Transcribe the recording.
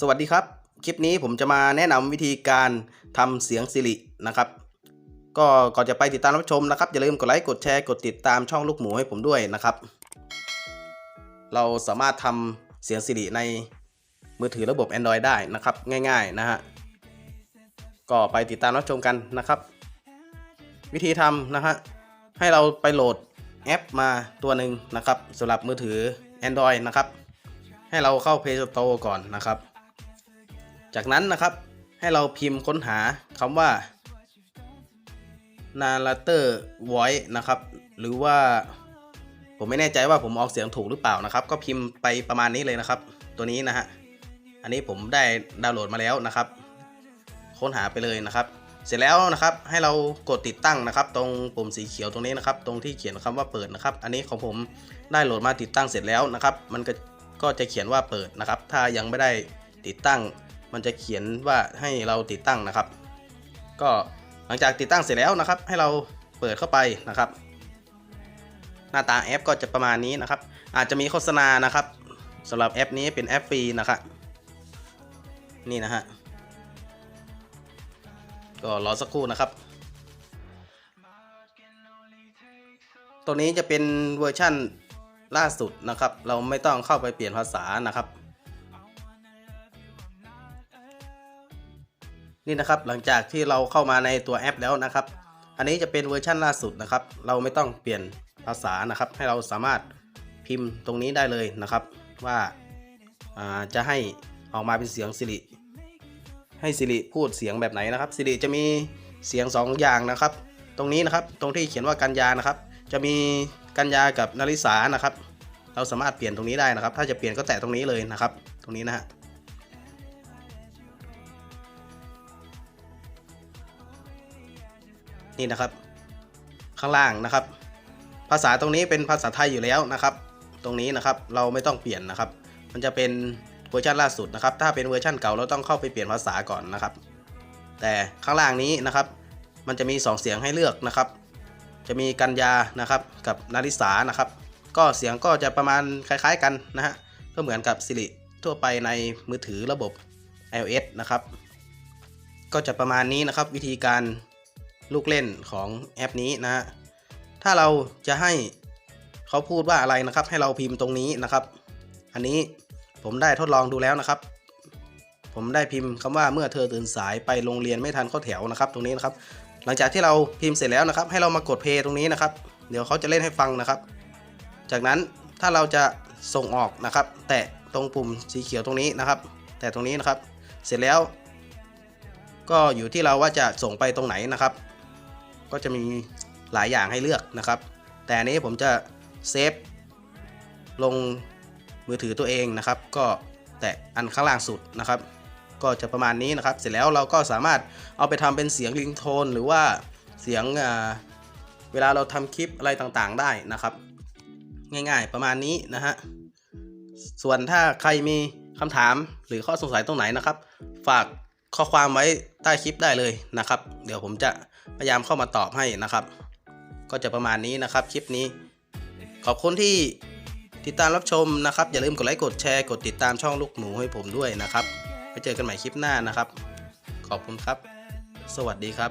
สวัสดีครับ คลิปนี้ผมจะมาแนะนำวิธีการทำเสียงสิรินะครับ ก็ก่อนจะไปติดตามรับชมนะครับอย่าลืมกดไลค์กดแชร์กดติดตามช่องลูกหมูให้ผมด้วยนะครับ เราสามารถทำเสียงสิริในมือถือระบบ Android ได้นะครับ ง่ายๆนะฮะก็ไปติดตามรับชมกันนะครับ วิธีทำนะฮะให้เราไปโหลดแอปมาตัวหนึ่งนะครับสำหรับมือถือ Android นะครับ ให้เราเข้า Play Store ก่อนนะครับ จากนั้นนะครับให้เราพิมพ์ค้นหาคำว่า narrator voice นะครับ หรือว่าผมไม่แน่ใจว่าผมออกเสียงถูกหรือเปล่านะครับ ก็พิมพ์ไปประมาณนี้เลยนะครับ ตัวนี้นะฮะอันนี้ผมได้ดาวน์โหลดมาแล้วนะครับ ค้นหาไปเลยนะครับ เสร็จแล้วนะครับให้เรากดติดตั้งนะครับ ตรงปุ่มสีเขียวตรงนี้นะครับ ตรงที่เขียนคำว่าเปิดนะครับ อันนี้ของผมได้โหลดมาติดตั้งเสร็จแล้วนะครับ มันก็ก็จะเขียนว่าเปิดนะครับ ถ้ายังไม่ได้ติดตั้ง มันจะเขียนว่าให้เราติดตั้งนะครับ ก็หลังจากติดตั้งเสร็จแล้วนะครับ ให้เราเปิดเข้าไปนะครับ หน้าตาแอปก็จะประมาณนี้นะครับ อาจจะมีโฆษณานะครับสำหรับแอปนี้เป็นแอปฟรีนะครับนี่นะฮะก็รอสักครู่นะครับ ตัวนี้จะเป็นเวอร์ชั่นล่าสุดนะครับ เราไม่ต้องเข้าไปเปลี่ยนภาษานะครับ นี่นะครับหลังจากที่เราเข้ามาในตัวแอปแล้วนะครับ อันนี้จะเป็นเวอร์ชั่นล่าสุดนะครับ เราไม่ต้องเปลี่ยนภาษานะครับ ให้เราสามารถพิมพ์ตรงนี้ได้เลยนะครับ ว่าาจะให้ออกมาเป็นเสียงสิริให้สิริพูดเสียงแบบไหนนะครับสิริจะมีเสียง 2 อย่างนะครับ ตรงนี้นะครับตรงที่เขียนว่ากัญญานะครับ จะมีกัญญากับนาริสานะครับ เราสามารถเปลี่ยนตรงนี้ได้นะครับ ถ้าจะเปลี่ยนก็แตะตรงนี้เลยนะครับ ตรงนี้นะฮะ นี่นะครับ ข้างล่างนะครับ ภาษาตรงนี้เป็นภาษาไทยอยู่แล้วนะครับ ตรงนี้นะครับเราไม่ต้องเปลี่ยนนะครับ มันจะเป็นเวอร์ชันล่าสุดนะครับ ถ้าเป็นเวอร์ชันเก่าเราต้องเข้าไปเปลี่ยนภาษาก่อนนะครับ แต่ข้างล่างนี้นะครับ มันจะมี 2 เสียงให้เลือกนะครับ จะมีกัญญานะครับกับนาริสานะครับ ก็เสียงก็จะประมาณคล้าย ๆ กันนะฮะก็เหมือนกับสิริทั่วไปในมือถือระบบ iOS นะครับ ก็จะประมาณนี้นะครับวิธีการ ลูกเล่นของแอปนี้นะฮะถ้าเราจะให้เขาพูดว่าอะไรนะครับ ให้เราพิมพ์ตรงนี้นะครับ อันนี้ผมได้ทดลองดูแล้วนะครับ ผมได้พิมพ์คำว่าเมื่อเธอตื่นสายไปโรงเรียนไม่ทันเข้าแถวนะครับ ตรงนี้นะครับ หลังจากที่เราพิมพ์เสร็จแล้วนะครับ ให้เรามากดเพย์ตรงนี้นะครับ เดี๋ยวเขาจะเล่นให้ฟังนะครับ จากนั้นถ้าเราจะส่งออกนะครับ แตะตรงปุ่มสีเขียวตรงนี้นะครับ แตะตรงนี้นะครับ เสร็จแล้ว ก็อยู่ที่เราว่าจะส่งไปตรงไหนนะครับ ก็จะมีหลายอย่างให้เลือกนะครับ แต่อันนี้ผมจะเซฟลงมือถือตัวเองนะครับ ก็แตะอันข้างล่างสุดนะครับ ก็จะประมาณนี้นะครับ เสร็จแล้วเราก็สามารถเอาไปทำเป็นเสียงริงโทนหรือว่าเสียงเวลาเราทำคลิปอะไรต่างๆได้นะครับ ง่ายๆประมาณนี้นะฮะส่วนถ้าใครมีคำถามหรือข้อสงสัยตรงไหนนะครับ ฝากข้อความไว้ใต้คลิปได้เลยนะครับ เดี๋ยวผมจะ พยายามเข้ามาตอบให้นะครับ ก็จะประมาณนี้นะครับคลิปนี้ ขอบคุณที่ติดตามรับชมนะครับ อย่าลืมกดไลค์กดแชร์กดติดตามช่องลูกหมูให้ผมด้วยนะครับไว้เจอกันใหม่คลิปหน้านะครับ ขอบคุณครับ สวัสดีครับ